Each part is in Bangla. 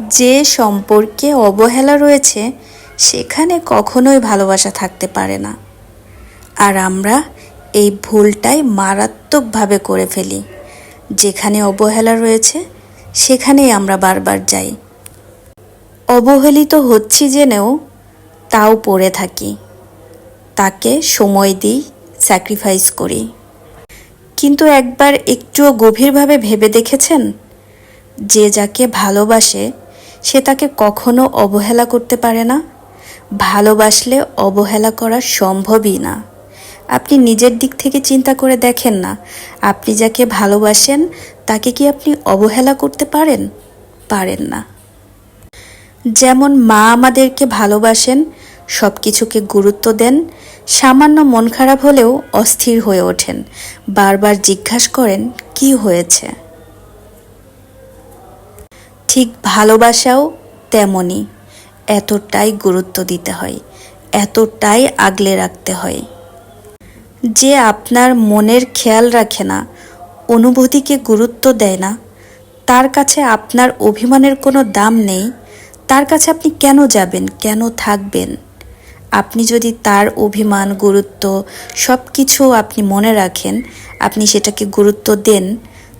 যে সম্পর্কে অবহেলা রয়েছে, সেখানে কখনোই ভালোবাসা থাকতে পারে না। আর আমরা এই ভুলটাই মারাত্মকভাবে করে ফেলি। যেখানে অবহেলা রয়েছে, সেখানেই আমরা বারবার যাই। অবহেলিত হচ্ছি জেনেও তাও পড়ে থাকি। তাকে সময় দিই স্যাক্রিফাইস করি। কিন্তু একবার একটুও গভীরভাবে ভেবে দেখেছেন? যে যাকে ভালোবাসে সে তাকে কখনো অবহেলা করতে পারে না। ভালোবাসলে অবহেলা করা সম্ভবই না। আপনি নিজের দিক থেকে চিন্তা করে দেখেন না। আপনি যাকে ভালোবাসেন, তাকে কি আপনি অবহেলা করতে পারেন? পারেন না। যেমন মা আমাদেরকে ভালোবাসেন সব কিছুকে গুরুত্ব দেন, সামান্য মন খারাপ হলেও অস্থির হয়ে ওঠেন। বারবার জিজ্ঞাসা করেন, কি হয়েছে? ঠিক ভালোবাসাও তেমনই। এতটাই গুরুত্ব দিতে হয়, এতটাই আগলে রাখতে হয়। যে আপনার মনের খেয়াল রাখে না, অনুভূতিকে গুরুত্ব দেয় না, তার কাছে আপনার অভিমানের কোনো দাম নেই, তার কাছে আপনি কেন যাবেন, কেন থাকবেন? আপনি যদি তার অভিমান, গুরুত্ব সব কিছু আপনি মনে রাখেন, আপনি সেটাকে গুরুত্ব দেন,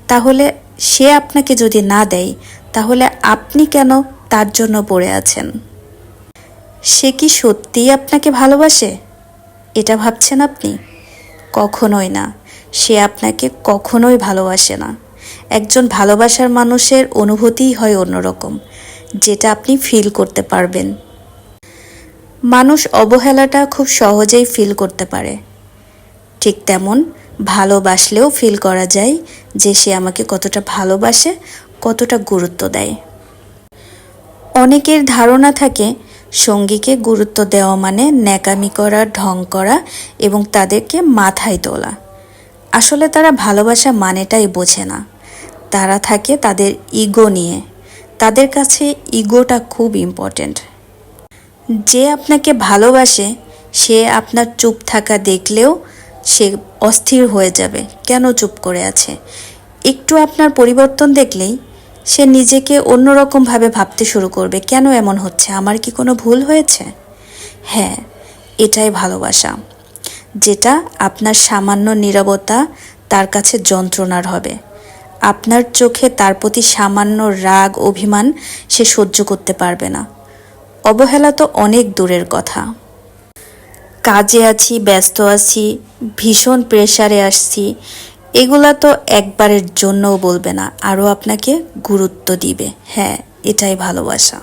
তাহলে সে আপনাকে যদি না দেয় তাহলে আপনি কেন তার জন্য পড়ে আছেন? সে কি সত্যিই আপনাকে ভালোবাসে? এটা ভাবছেন আপনি? কখনোই না। সে আপনাকে কখনোই ভালোবাসে না। একজন ভালোবাসার মানুষের অনুভূতিই হয় অন্যরকম, যেটা আপনি ফিল করতে পারবেন। মানুষ অবহেলাটা খুব সহজেই ফিল করতে পারে। ঠিক তেমন ভালোবাসলেও ফিল করা যায় যে সে আমাকে কতটা ভালোবাসে কতটা গুরুত্ব দেয়। অনেকের ধারণা থাকে, সঙ্গীকে গুরুত্ব দেওয়া মানে ন্যাকামি করা, ঢং করা এবং তাদেরকে মাথায় তোলা। আসলে তারা ভালোবাসা মানেটাই বোঝে না। তারা থাকে তাদের ইগো নিয়ে। তাদের কাছে ইগোটা খুব ইম্পর্ট্যান্ট যে আপনাকে ভালোবাসে, সে আপনার চুপ থাকা দেখলেও সে অস্থির হয়ে যাবে। কেন চুপ করে আছে? একটু আপনার পরিবর্তন দেখলেই সে নিজেকে অন্যরকমভাবে ভাবতে শুরু করবে। কেন এমন হচ্ছে? আমার কি কোনো ভুল হয়েছে? হ্যাঁ এটাই ভালোবাসা। যেটা আপনার সামান্য নীরবতা তার কাছে যন্ত্রণার হবে। আপনার চোখে তার প্রতি সামান্য রাগ, অভিমান সে সহ্য করতে পারবে না। অবহেলা তো অনেক দূরের কথা। কাজে আছি, ব্যস্ত আছি, ভীষণ প্রেশারে আসছি এগুলা তো একবারের জন্যও বলবে না আরও আপনাকে গুরুত্ব দিবে। হ্যাঁ এটাই ভালোবাসা।